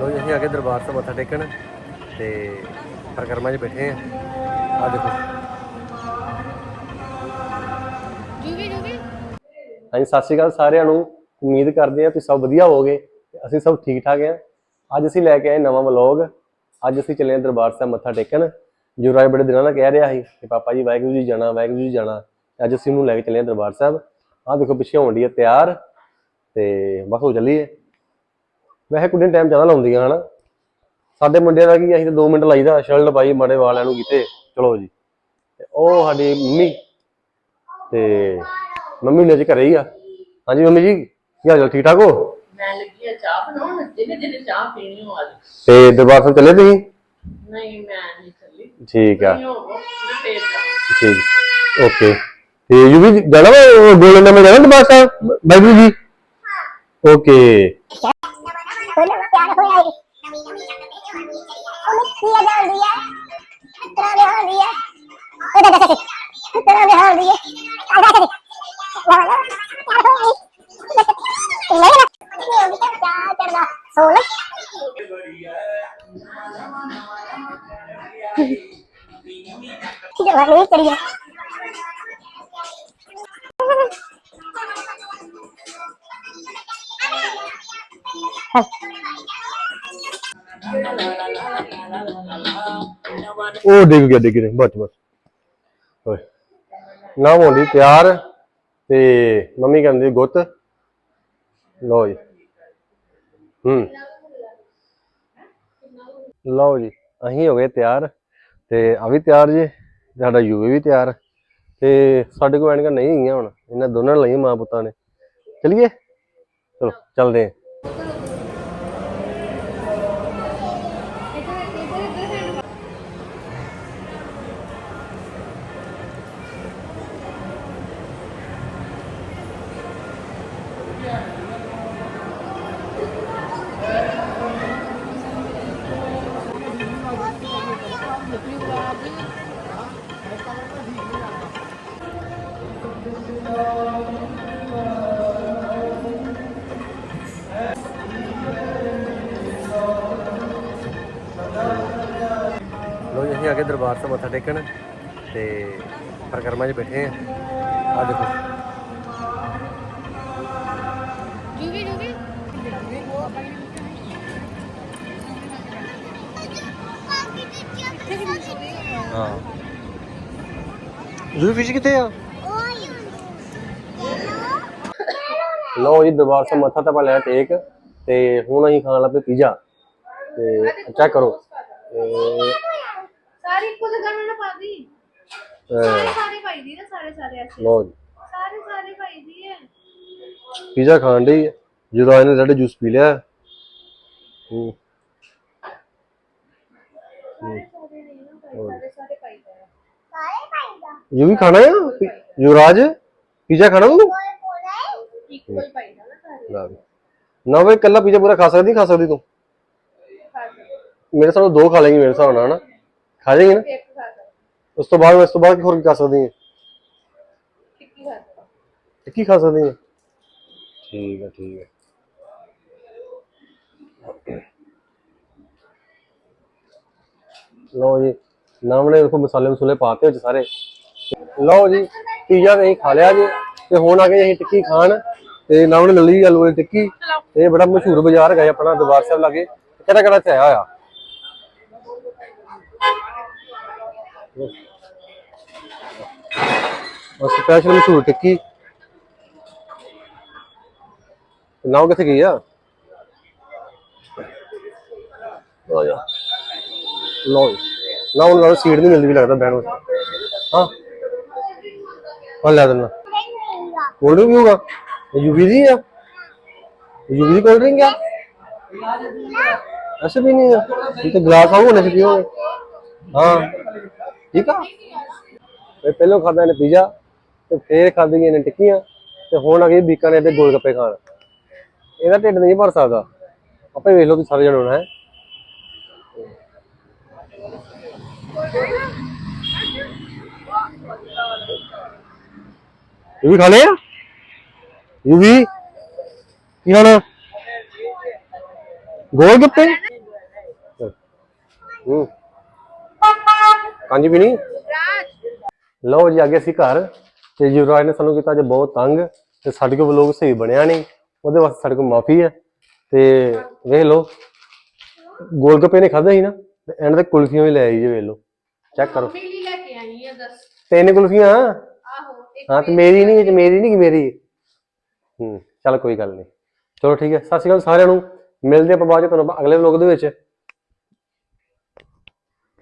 ਲੋ ਜੀ ਅਸੀਂ ਆ ਕੇ ਦਰਬਾਰ ਸਾਹਿਬ ਮੱਥਾ ਟੇਕਣ ਤੇ ਪ੍ਰਕਰਮਾਂ 'ਚ ਬੈਠੇ ਆ ਆ ਦੇਖੋ। ਜੂਵੀ ਜੂਵੀ ਹਾਂਜੀ ਸਤਿ ਸ਼੍ਰੀ ਅਕਾਲ ਸਾਰਿਆਂ ਨੂੰ। ਉਮੀਦ ਕਰਦੇ ਹਾਂ ਤੁਸੀਂ ਸਭ ਵਧੀਆ ਹੋਵੋਗੇ। ਤੇ ਅਸੀਂ ਸਭ ਠੀਕ ਠਾਕ ਹਾਂ। ਅੱਜ ਅਸੀਂ ਲੈ ਕੇ ਆਏ ਨਵਾਂ ਵਲੌਗ। ਅੱਜ ਅਸੀਂ ਚੱਲੇ ਹਾਂ ਦਰਬਾਰ ਸਾਹਿਬ ਮੱਥਾ ਟੇਕਣ। ਜੁਰਾਜ ਬੜੇ ਦਿਨਾਂ ਦਾ ਕਹਿ ਰਿਹਾ ਸੀ ਕਿ ਪਾਪਾ ਜੀ ਵਾਹਿਗੁਰੂ ਜੀ ਜਾਣਾ ਵਾਹਿਗੁਰੂ ਜੀ ਜਾਣਾ। ਅੱਜ ਅਸੀਂ ਉਹਨੂੰ ਲੈ ਕੇ ਚੱਲੇ ਹਾਂ ਦਰਬਾਰ ਸਾਹਿਬ। ਆਹ ਦੇਖੋ ਪਿੱਛੇ ਹੋਣ ਦੀ ਤਿਆਰ। ਤੇ ਬਸ ਹੋ ਚੱਲੀਏ। ਵੈਸੇ ਕੁੜੀਆਂ ਟਾਈਮ ਜ਼ਿਆਦਾ ਲਾਉਂਦੀਆਂ ਹਨਾ। ਸਾਡੇ ਮੁੰਡਿਆਂ ਦਾ ਕੀ ਅਸੀਂ ਤਾਂ 2 ਮਿੰਟ ਲਾਈਦਾ ਸ਼ਰਟ ਪਾਈ ਮਾੜੇ ਵਾਲਿਆਂ ਨੂੰ ਕੀਤੇ ਚਲੋ ਜੀ। ਤੇ ਉਹ ਸਾਡੀ ਮੰਮੀ ਤੇ ਮੰਮੀ ਨੇ ਅੱਜ ਘਰੇ ਹੀ ਆ। ਹਾਂਜੀ ਮੰਮੀ ਜੀ ਕੀ ਹਾਲ ਚਾਲ ਠੀਕ ਠਾਕ ਹੋ? ਮੈਂ ਲੱਗੀ ਆ ਚਾਹ ਬਣਾਉਣ ਜਿਹਨੇ ਜਿਹਨੇ ਚਾਹ ਪੀਣੀ ਹੋ ਅੱਜ। ਤੇ ਦਰਬਾਰ ਸਾਹਿਬ ਚੱਲੇ ਤੁਸੀਂ? ਨਹੀਂ ਮੈਂ ਨਹੀਂ ਚੱਲੀ। ਠੀਕ ਆ। ਠੀਕ ਓਕੇ। ਤੇ ਯੂ ਵੀ ਜਾਣਾ ਵਾ ਗੋਲਡਨ ਮੈਂ ਜਾਣਾ ਦਰਬਾਰ ਸਾਹਿਬ? ਬਾਈਬਲ ਜੀ? ਓਕੇ। ਤਿਆਰ ਹੋ ਆਈ ਉਹ ਮਿੱਠੀ ਆ ਜਾਂਦੀ ਆ। ਤਰਾ ਦੇ ਹਾਲਦੀ ਆ। ਉਹਦਾ ਦਾ ਸੱਚ ਤਰਾ ਦੇ ਹਾਲਦੀ ਆ। ਆ ਜਾ ਸੱਚ ਵਾਹ ਵਾਹ ਤਿਆਰ ਹੋ ਆਈ ਲੈ ਲੈ। ਨਹੀਂ ਹੁੰਦੀ ਤਾਂ ਚਾ ਚੜਦਾ ਸੋਲ। ਜਵਾਨੀ ਕਰੀਆ है ਉਹ ਡਿੱਗ ਗਿਆ ਡਿੱਗ ਗਿਆ। ਬਸ ਬਸ। ਓਏ। ਨਾ ਹੋਣੀ ਤਿਆਰ ਤੇ ਮੰਮੀ ਕਹਿੰਦੀ ਗੁੱਤ। ਲਓ ਜੀ। ਹੂੰ। ਲਓ ਜੀ, ਅਸੀਂ ਹੋ ਗਏ ਤਿਆਰ ਤੇ ਆ ਵੀ ਤਿਆਰ ਜੀ। ਸਾਡਾ ਯੂਵੀ ਵੀ ਤਿਆਰ। ਤੇ ਸਾਡੇ ਕੋਲ ਐਨਕਾਂ ਨਹੀਂ ਹੈਗੀਆਂ ਹੁਣ। ਇਹਨਾਂ ਦੋਨਾਂ ਨੇ ਲਈਆਂ ਮਾਂ ਪੁੱਤਾਂ ਨੇ। ਚਲਿਏ? ਚਲੋ, ਚੱਲਦੇ ਹਾਂ। ਲੋ ਜੀ, ਅਸੀਂ ਆ ਕੇ ਦਰਬਾਰ ਸਾਹਿਬ ਮੱਥਾ ਟੇਕਣ ਤੇ ਪ੍ਰਕਰਮਾਂ 'ਚ ਬੈਠੇ ਆ। ਆ ਦੇਖੋ। ਹਾਂ। ਜੂ ਫਿਸ਼ ਕਿੱਥੇ ਆ? ਲੋ ਜੀ ਦਰਬਾਰ ਸਾਹਿਬ ਮੱਥਾ ਤਾਂ ਪਾ ਲਿਆ ਟੇਕ ਤੇ ਹੁਣ ਅਸੀਂ ਖਾਣ ਲੱਗੇ ਪੀਜ਼ਾ। ਤੇ ਚੈੱਕ ਕਰੋ। ਤੇ ਸਾਰੀ ਇੱਕੋ ਜਗ੍ਹਾ ਨਾ ਪਾ ਦੀ ਅਹ, ਸਾਰੇ ਪਾਈ ਦੀ ਨਾ ਸਾਰੇ ਸਾਰੇ ਐਸੇ। ਲਓ ਜੀ। ਸਾਰੇ ਸਾਰੇ ਪਾਈ ਦੀ ਹੈ ਪੀਜ਼ਾ ਖਾਣ ਦੀ ਜਦੋਂ ਇਹਨੇ ਰੈਡ ਜੂਸ ਪੀ ਲਿਆ। ਹੂੰ। ਸਾਰੇ ਸਾਰੇ ਪਾਈ ਦਾ? ਯੂ ਵੀ ਖਾਣਾ ਆ? ਪੀ- ਯੁਵਰਾਜ ਪੀਜ਼ਾ ਖਾਣਾ ਤੂੰ? ਇੱਕੋ ਹੀ ਪਾਈ ਦਾ ਨਾ ਸਾਰੇ। ਲਾ ਦੇ। ਨਾ ਵੇ ਕੱਲਾ ਪੀਜ਼ਾ ਪੂਰਾ ਖਾ ਸਕਦੀ ਖਾ ਸਕਦੀ ਤੂੰ? ਖਾ ਸਕਦੇ। ਮੇਰੇ ਨਾਲ ਦੋ ਖਾ ਲੇਂਗੀ ਮੇਰੇ ਹਿਸਾਬ ਨਾਲ ਹਨਾ? ਖਾ ਜਾਏਗੀ ਨਾ? ਇੱਕ ਖਾ ਸਕਦੇ। ਉਸ ਤੋਂ ਬਾਅਦ ਇਸ ਤੋਂ ਬਾਅਦ ਹੋਰ ਕੀ ਖਾ ਸਕਦੀ ਹੈ ਟਿੱਕੀ ਖਾ ਸਕਦੇ। ਕੀ ਖਾ ਸਕਦੀ ਹੈ ਠੀਕ ਹੈ ਠੀਕ ਹੈ ਲਓ ਜੀ। ਨਾ ਉਹਨੇ ਦੇਖੋ ਮਸਾਲੇ ਮਸੂਲੇ ਪਾਤੇ ਵਿੱਚ ਸਾਰੇ। ਲਓ ਜੀ, ਪੀਜ਼ਾ ਤੇ ਖਾ ਲਿਆ ਜੀ, ਤੇ ਹੁਣ ਆ ਗਏ ਅਸੀਂ ਟਿੱਕੀ ਖਾਣ, ਤੇ ਨਾਮ ਨੇ ਲੱਲੀ ਆਲੂ ਵਾਲੀ ਟਿੱਕੀ ਇਹ ਬੜਾ ਮਸ਼ਹੂਰ ਬਾਜ਼ਾਰ ਹੈਗਾ ਆਪਣਾ ਦਰਬਾਰ ਸਾਹਿਬ ਲਾਗੇ। ਕਿਹੜਾ ਕਿਹੜਾ ਇੱਥੇ ਆਇਆ ਹੋਇਆ? ਉਹ ਸਪੈਸ਼ਲ ਮਸ਼ਹੂਰ ਟਿੱਕੀ। ਨਾਮ ਕਿੱਥੇ ਗਈ ਆ? ਆ ਜਾ। ਲਓ ਜੀ। ਨਾ ਉਹਨਾਂ ਨੂੰ ਸੀਟ ਨਹੀਂ ਮਿਲਦੀ ਵੀ ਲੱਗਦਾ ਬੈਣ ਵਾਸਤੇ ਹਾਂ ਹਾਂ ਲੈ ਦੇਣਾ ਕੋਲਡ ਡਰਿੰਕ ਵੀ ਹੋਗਾ ਯੂਵੀ ਦੀ ਆ ਯੂਵੀ ਦੀ ਕੋਲਡ ਡਰਿੰਕ ਆ ऐसे भी नहीं है ये तो ग्लास आओ होने से पियोगे हाँ ठीक ਆ ਇਹ ਪਹਿਲਾਂ ਖਾਦਾ ਇਹਨੇ ਪੀਜ਼ਾ ਤੇ ਫੇਰ ਖਾਧੀਆਂ ਇਹਨੇ ਟਿੱਕੀਆਂ ਤੇ ਹੁਣ ਆ ਗਈ ਬੀਕਾਨੇਰ ਦੇ ਗੋਲ ਗੱਪੇ ਖਾਣ ਇਹਦਾ ਢਿੱਡ ਨਹੀਂ ਭਰ ਸਕਦਾ ਆਪੇ ਵੇਖ ਲਓ ਤੁਸੀਂ ਸਾਰੇ ਜਣੇ ਹੋਣਾ ਹੈ ਇਹ ਵੀ ਖਾ ਲਿਆ? ਇਹ ਵੀ? ਕੀ ਖਾਣਾ? ਗੋਲ ਗੱਪੇ? ਹੂੰ। ਹਾਂਜੀ ਵੀ ਨਹੀਂ ਲਓ ਜੀ, ਅੱਗੇ ਅਸੀਂ ਘਰ। ਤੇ ਯੁਵਰਾਜ ਨੇ ਸਾਨੂੰ ਕੀਤਾ ਅੱਜ ਬਹੁਤ ਤੰਗ ਤੇ ਸਾਡੇ ਕੋਲ ਵਲੋਗ ਸਹੀ ਬਣਿਆ ਨਹੀਂ। ਉਹਦੇ ਵਾਸਤੇ ਸਾਡੇ ਕੋਲ ਮਾਫੀ ਹੈ। ਤੇ ਵੇਖ ਲਓ ਗੋਲਗੱਪੇ ਨੇ ਖਾਧੇ ਸੀ ਨਾ? ਤੇ ਐਂਡ ਤੇ ਕੁਲਫੀਆਂ ਵੀ ਲੈ ਆਈ ਜੇ, ਵੇਖ ਲਓ। ਚੈੱਕ ਕਰੋ। ਲਈ ਲੈ ਕੇ ਆਈ ਆ ਦੱਸ। ਤਿੰਨ ਕੁਲਫੀਆਂ? ਆਹੋ ਇੱਕ ਹਾਂ ਤੇ ਮੇਰੀ ਨਹੀਂ ਮੇਰੀ ਨਹੀਂ ਕਿ ਮੇਰੀ? ਹੂੰ ਚੱਲ ਕੋਈ ਗੱਲ ਨਹੀਂ। ਚਲੋ ਠੀਕ ਹੈ ਸਤਿ ਸ਼੍ਰੀ ਅਕਾਲ ਸਾਰਿਆਂ ਨੂੰ। ਮਿਲਦੇ ਆਪਾਂ ਬਾਅਦ ਚ ਤੁਹਾਨੂੰ ਅਗਲੇ ਵਲੋਗ ਦੇ ਵਿੱਚ।